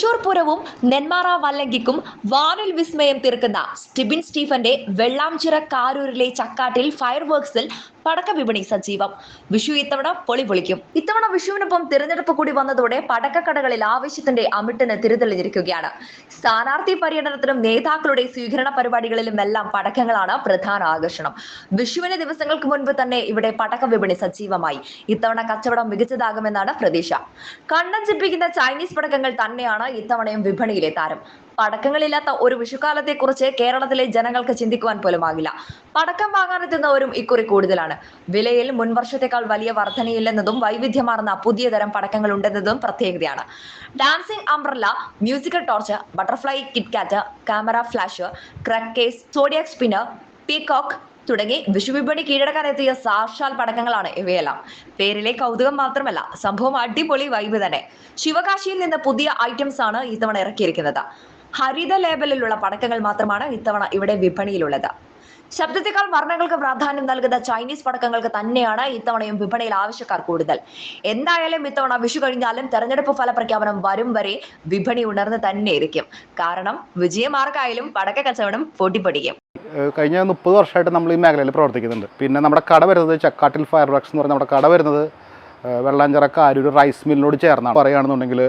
തൃശൂർ പൂരവും നെന്മാറ വല്ലങ്കിക്കും വാനിൽ വിസ്മയം തീർക്കുന്ന സ്റ്റിബിൻ സ്റ്റീഫന്റെ വെള്ളാംചിറ കാരൂരിലെ ചക്കാട്ടിൽ ഫയർ വർക്സിൽ പടക്ക വിപണി സജീവം. വിഷു ഇത്തവണ പൊളി പൊളിക്കും. ഇത്തവണ വിഷുവിനൊപ്പം തിരഞ്ഞെടുപ്പ് കൂടി വന്നതോടെ പടക്കക്കടകളിൽ ആവശ്യത്തിന്റെ അമിട്ടിന് തിരിതെളിഞ്ഞിരിക്കുകയാണ്. സ്ഥാനാർത്ഥി പര്യടനത്തിനും നേതാക്കളുടെ സ്വീകരണ പരിപാടികളിലും എല്ലാം പടക്കങ്ങളാണ് പ്രധാന ആകർഷണം. വിഷുവിന് ദിവസങ്ങൾക്ക് മുൻപ് തന്നെ ഇവിടെ പടക്ക വിപണി സജീവമായി. ഇത്തവണ കച്ചവടം മികച്ചതാകുമെന്നാണ് പ്രതീക്ഷ. കണ്ണഞ്ചിപ്പിക്കുന്ന ചൈനീസ് പടക്കങ്ങൾ തന്നെയാണ് ഇത്തവണയും വിപണിയിലെ താരം. പടക്കങ്ങളില്ലാത്ത ഒരു വിഷുക്കാലത്തെ കുറിച്ച് കേരളത്തിലെ ജനങ്ങൾക്ക് ചിന്തിക്കുവാൻ പോലും ആകില്ല. പടക്കം വാങ്ങാനെത്തുന്നവരും ഇക്കുറി കൂടുതലാണ്. വിലയിൽ മുൻവർഷത്തെക്കാൾ വലിയ വർധനയില്ലെന്നതും വൈവിധ്യമാർന്ന പുതിയ തരം പടക്കങ്ങൾ ഉണ്ടെന്നതും പ്രത്യേകതയാണ് dancing umbrella musical torch butterfly KitKat camera flash ക്രക്ക് കേസ് സോഡിയാക് സ്പിന്നർ പീകോക്ക് തുടങ്ങി വിഷുവിപണി കീഴടക്കാൻ എത്തിയ സാക്ഷാൽ പടക്കങ്ങളാണ് ഇവയെല്ലാം. പേരിലെ കൗതുകം മാത്രമല്ല സംഭവം അടിപൊളി വൈബ് തന്നെ. ശിവകാശിയിൽ നിന്ന് പുതിയ ഐറ്റംസ് ആണ് ഇത്തവണ ഇറക്കിയിരിക്കുന്നത്. ഹരിത ലേബലിലുള്ള പടക്കങ്ങൾ മാത്രമാണ് ഇത്തവണ ഇവിടെ വിപണിയിലുള്ളത്. ശബ്ദത്തെക്കാൾ വർണങ്ങൾക്ക് പ്രാധാന്യം നൽകുന്ന ചൈനീസ് പടക്കങ്ങൾക്ക് തന്നെയാണ് ഇത്തവണയും വിപണിയിൽ ആവശ്യക്കാർ കൂടുതൽ. എന്തായാലും ഇത്തവണ വിഷു കഴിഞ്ഞാലും തെരഞ്ഞെടുപ്പ് ഫലപ്രഖ്യാപനം വരും വരെ വിപണി ഉണർന്ന് തന്നെ ഇരിക്കും. കാരണം വിജയമാർക്കായാലും പടക്ക കച്ചവടം പൊട്ടിപ്പൊടിക്കും. കഴിഞ്ഞ മുപ്പത് വർഷമായിട്ട് നമ്മൾ ഈ മേഖലയിൽ പ്രവർത്തിക്കുന്നുണ്ട്. പിന്നെ നമ്മുടെ കട വരുന്നത് ചക്കാട്ടിൽ ഫയർ വർക്ക്സ് എന്ന് പറഞ്ഞ നമ്മുടെ കട വരുന്നത് വെള്ളാഞ്ചിറ കാരൂർ റൈസ് മില്ലിനോട് ചേർന്നാണ്. പറയുകയാണെന്നുണ്ടെങ്കിൽ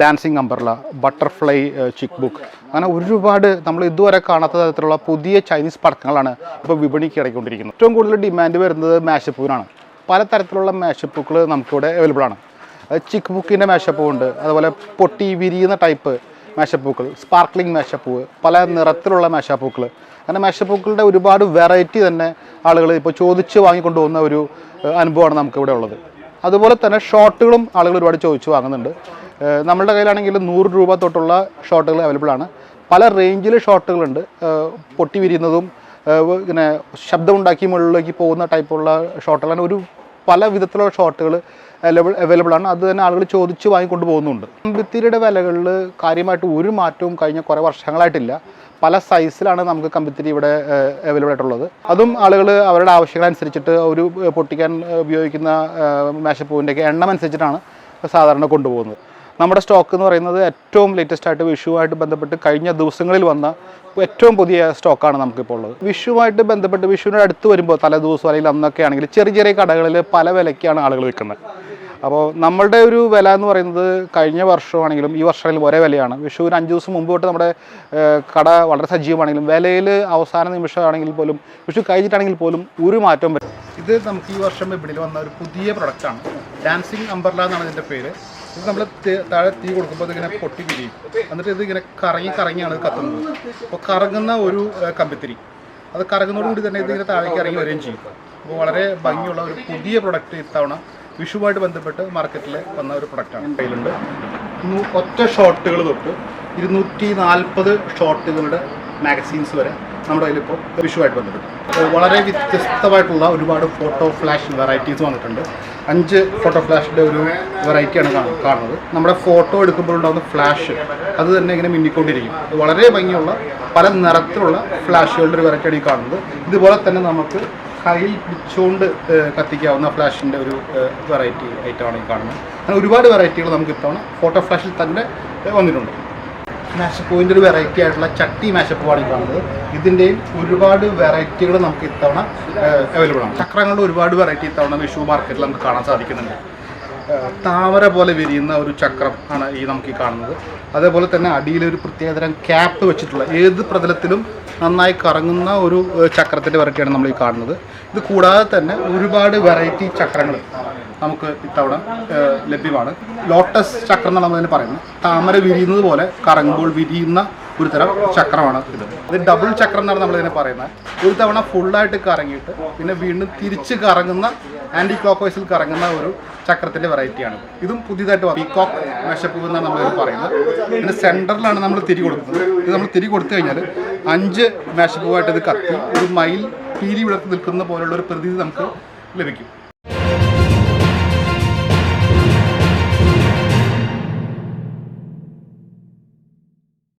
ഡാൻസിങ് അംബർല ബട്ടർഫ്ലൈ ചിക്ക് ബുക്ക് അങ്ങനെ ഒരുപാട് നമ്മൾ ഇതുവരെ കാണാത്ത തരത്തിലുള്ള പുതിയ ചൈനീസ് പടക്കങ്ങളാണ് ഇപ്പോൾ വിപണിക്ക് ഇടയ്ക്കൊണ്ടിരിക്കുന്നത്. ഏറ്റവും കൂടുതൽ ഡിമാൻഡ് വരുന്നത് മാഷപ്പൂവിനാണ് പലതരത്തിലുള്ള മാഷപ്പൂക്കൾ നമുക്കിവിടെ അവൈലബിൾ ആണ്. ചിക്ക് ബുക്കിന്റെ മാഷപ്പൂവുണ്ട് അതുപോലെ പൊട്ടി വിരിയുന്ന ടൈപ്പ് മേശപ്പൂക്കൾ സ്പാർക്ലിംഗ് മേശപ്പൂവ് പല നിറത്തിലുള്ള മേശപ്പൂക്കൾ അങ്ങനെ മേശപ്പൂക്കളുടെ ഒരുപാട് വെറൈറ്റി തന്നെ ആളുകൾ ഇപ്പോൾ ചോദിച്ച് വാങ്ങിക്കൊണ്ടുപോകുന്ന ഒരു അനുഭവമാണ് നമുക്കിവിടെ ഉള്ളത്. അതുപോലെ തന്നെ ഷോർട്ടുകളും ആളുകൾ ഒരുപാട് ചോദിച്ചു വാങ്ങുന്നുണ്ട്. നമ്മളുടെ കയ്യിലാണെങ്കിൽ നൂറ് രൂപ തൊട്ടുള്ള ഷോർട്ടുകൾ അവൈലബിൾ ആണ്. പല റേഞ്ചിൽ ഷോർട്ടുകളുണ്ട് പൊട്ടി വിരിയുന്നതും ഇങ്ങനെ ശബ്ദമുണ്ടാക്കി മുകളിലേക്ക് പോകുന്ന ടൈപ്പുള്ള ഷോർട്ടുകളാണ് ഒരു പല വിധത്തിലുള്ള ഷോട്ടുകൾ അവൈലബിൾ ആണ്. അത് തന്നെ ആളുകൾ ചോദിച്ച് വാങ്ങിക്കൊണ്ട് പോകുന്നുണ്ട്. കമ്പിത്തിരിയുടെ വിലകളിൽ കാര്യമായിട്ട് ഒരു മാറ്റവും കഴിഞ്ഞ കുറേ വർഷങ്ങളായിട്ടില്ല. പല സൈസിലാണ് നമുക്ക് കമ്പിത്തിരി ഇവിടെ അവൈലബിൾ ആയിട്ടുള്ളത്. അതും ആളുകൾ അവരുടെ ആവശ്യങ്ങളനുസരിച്ചിട്ട് ഒരു പൊട്ടിക്കാൻ ഉപയോഗിക്കുന്ന മേശപ്പൂവിന്റെയൊക്കെ എണ്ണം അനുസരിച്ചിട്ടാണ് സാധാരണ കൊണ്ടുപോകുന്നത്. നമ്മുടെ സ്റ്റോക്ക് എന്ന് പറയുന്നത് ഏറ്റവും ലേറ്റസ്റ്റ് ആയിട്ട് വിഷുവുമായിട്ട് ബന്ധപ്പെട്ട് കഴിഞ്ഞ ദിവസങ്ങളിൽ വന്ന ഏറ്റവും പുതിയ സ്റ്റോക്കാണ് നമുക്കിപ്പോൾ ഉള്ളത്. വിഷുവുമായിട്ട് ബന്ധപ്പെട്ട് വിഷുവിനോട് അടുത്ത് വരുമ്പോൾ തലേ ദിവസം അല്ലെങ്കിൽ അന്നൊക്കെ ആണെങ്കിൽ ചെറിയ ചെറിയ കടകളിൽ പല വിലയ്ക്കാണ് ആളുകൾ വിൽക്കുന്നത്. അപ്പോൾ നമ്മളുടെ ഒരു വില എന്ന് പറയുന്നത് കഴിഞ്ഞ വർഷമാണെങ്കിലും ഈ വർഷമാണെങ്കിലും ഒരേ വിലയാണ്. വിഷുവിന് അഞ്ച് ദിവസം മുമ്പ് തൊട്ട് നമ്മുടെ കട വളരെ സജീവമാണെങ്കിലും വിലയിൽ അവസാന നിമിഷമാണെങ്കിൽ പോലും വിഷു കഴിഞ്ഞിട്ടാണെങ്കിൽ പോലും ഒരു മാറ്റവും വരും ഇത് നമുക്ക് ഈ വർഷം വിപണിയിൽ വന്ന ഒരു പുതിയ പ്രൊഡക്റ്റാണ് ഡാൻസിങ് അമ്പർല എന്നാണ് ഇതിന്റെ പേര്. ഇത് നമ്മൾ താഴെ തീ കൊടുക്കുമ്പോൾ ഇതിങ്ങനെ പൊട്ടി പിരിയും എന്നിട്ട് ഇത് ഇങ്ങനെ കറങ്ങി കറങ്ങിയാണ് കത്തുന്നത്. അപ്പോൾ കറങ്ങുന്ന ഒരു കമ്പിത്തിരി. അത് കറങ്ങുന്നതോടുകൂടി തന്നെ ഇതിങ്ങനെ താഴേക്ക് ഇറങ്ങി വരികയും ചെയ്യും. അപ്പോൾ വളരെ ഭംഗിയുള്ള ഒരു പുതിയ പ്രൊഡക്റ്റ് ഇത്തവണ വിഷുവായിട്ട് ബന്ധപ്പെട്ട് മാർക്കറ്റിൽ വന്ന ഒരു പ്രൊഡക്റ്റാണ് കയ്യിലുണ്ട്. ഒറ്റ ഷോട്ടുകൾ തൊട്ട് ഇരുന്നൂറ്റി നാൽപ്പത് ഷോട്ടുകളുടെ മാഗസീൻസ് വരെ നമ്മുടെ കയ്യിലിപ്പോൾ വിഷുവായിട്ട് ബന്ധപ്പെട്ട്. വളരെ വ്യത്യസ്തമായിട്ടുള്ള ഒരുപാട് ഫോട്ടോ ഫ്ലാഷ് വെറൈറ്റീസ് വന്നിട്ടുണ്ട്. അഞ്ച് ഫോട്ടോ ഫ്ലാഷിന്റെ ഒരു വെറൈറ്റിയാണ് കാണുന്നത് നമ്മുടെ ഫോട്ടോ എടുക്കുമ്പോഴുണ്ടാകുന്ന ഫ്ലാഷ് അത് തന്നെ ഇങ്ങനെ മിന്നിക്കൊണ്ടിരിക്കും. വളരെ ഭംഗിയുള്ള പല നിറത്തിലുള്ള ഫ്ലാഷുകളുടെ ഒരു വെറൈറ്റിയാണ് ഈ കാണുന്നത്. ഇതുപോലെ തന്നെ നമുക്ക് കയ്യിൽ പിടിച്ചുകൊണ്ട് കത്തിക്കാവുന്ന ഫ്ലാഷിന്റെ ഒരു വെറൈറ്റി ഐറ്റമാണ് ഈ കാണുന്നത്. അങ്ങനെ ഒരുപാട് വെറൈറ്റികൾ നമുക്ക് ഇത്തവണ ഫോട്ടോ ഫ്ലാഷിൽ തന്നെ വന്നിട്ടുണ്ട്. മാഷപ്പൂവിന്റെ ഒരു വെറൈറ്റി ആയിട്ടുള്ള ചട്ടി മാഷപ്പൂവാണ് ഈ കാണുന്നത് ഇതിന്റെയും ഒരുപാട് വെറൈറ്റികൾ നമുക്ക് ഇത്തവണ അവൈലബിൾ ആണ്. ചക്രങ്ങളുടെ ഒരുപാട് വെറൈറ്റി ഇത്തവണ വിഷു മാർക്കറ്റിൽ നമുക്ക് കാണാൻ സാധിക്കുന്നുണ്ട്. താമര പോലെ വിരിയുന്ന ഒരു ചക്രം ആണ് ഈ നമുക്ക് ഈ കാണുന്നത്. അതേപോലെ തന്നെ അടിയിൽ ഒരു പ്രത്യേകതരം ക്യാപ്പ് വെച്ചിട്ടുള്ള ഏത് പ്രതലത്തിലും നന്നായി കറങ്ങുന്ന ഒരു ചക്രത്തിന്റെ വെറൈറ്റിയാണ് നമ്മൾ ഈ കാണുന്നത്. ഇത് കൂടാതെ തന്നെ ഒരുപാട് വെറൈറ്റി ചക്രങ്ങൾ. നമുക്ക് ഇത്തവണ ലഭ്യമാണ്. ലോട്ടസ് ചക്രം എന്നാണ് നമ്മൾ തന്നെ പറയുന്നത്. താമര വിരിയുന്നത് പോലെ കറങ്ങുമ്പോൾ വിരിയുന്ന ഒരു തരം ചക്രമാണ് ഇത്. അത് ഡബിൾ ചക്രം എന്നാണ് നമ്മൾ ഇതിനെ പറയുന്നത്. ഒരു തവണ ഫുള്ളായിട്ട് കറങ്ങിയിട്ട് പിന്നെ വീണ്ടും തിരിച്ച് കറങ്ങുന്ന ആന്റി ക്ലോക്ക് വൈസിൽ കറങ്ങുന്ന ഒരു ചക്രത്തിന്റെ വെറൈറ്റിയാണ് ഇതും പുതിയതായിട്ട് പീകോക്ക് മെഷപ്പ് എന്നാണ് നമ്മൾ ഇതിന് പറയുന്നത്. പിന്നെ സെന്ററിലാണ് നമ്മൾ തിരി കൊടുക്കുന്നത്. ഇത് നമ്മൾ തിരി കൊടുത്തു കഴിഞ്ഞാൽ അഞ്ച് മേശപ്പൂവായിട്ട് ഇത് കത്തി ഒരു മയിൽ പീലി വിളർത്തി നിൽക്കുന്ന പോലുള്ള ഒരു പ്രതീതി നമുക്ക് ലഭിക്കും.